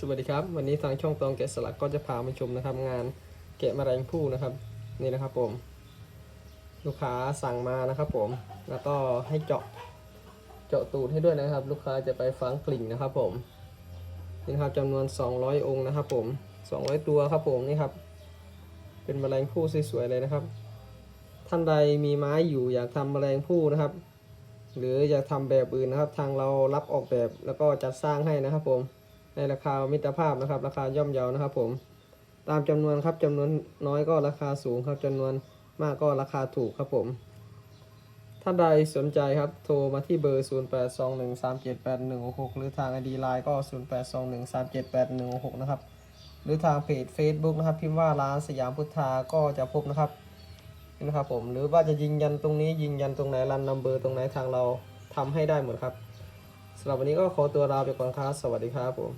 สวัสดีครับ วันนี้ทางช่องตองแกะสลักก็จะพามาชมนะครับ งานแกะแมลงผู้นะครับ นี่นะครับผม ลูกค้าสั่งมานะครับผม แล้วก็ให้เจาะเจาะตูดให้ด้วยนะครับ ลูกค้าจะไปฝังกลิ่งนะครับผมนี่นะครับจำนวน 200 องค์นะครับ ผม 200 ตัวครับผมนี่ครับ เป็นมแมลงผู้สวยๆเลยนะครับ ท่านใดมีไม้อยู่อยากทำแมลงผู้นะครับ หรืออยากทำแบบอื่นนะครับ ทางเรารับออกแบบแล้วก็จัดสร้างให้นะครับผม ในราคามิตรภาพนะครับ ราคาย่อมเยานะครับ ผม ตามจำนวนครับจำนวนน้อยก็ราคาสูงครับจำนวนมากก็ราคาถูกครับผม ท่านใดสนใจครับ โทรมาที่เบอร์ 0821378166 หรือทางไอดีไลน์ก็ 0821378166 นะครับ หรือทางเพจ Facebook นะครับ พิมพ์ว่าร้านสยามพุทธาก็จะพบนะครับนี่นะครับผม หรือว่าจะยิงยันตรงนี้ยิงยันตรงไหนรันนัมเบอร์ตรงไหนทางเราทำให้ได้หมดครับสำหรับวันนี้ก็ขอตัวลาไปก่อนครับ สวัสดีครับผม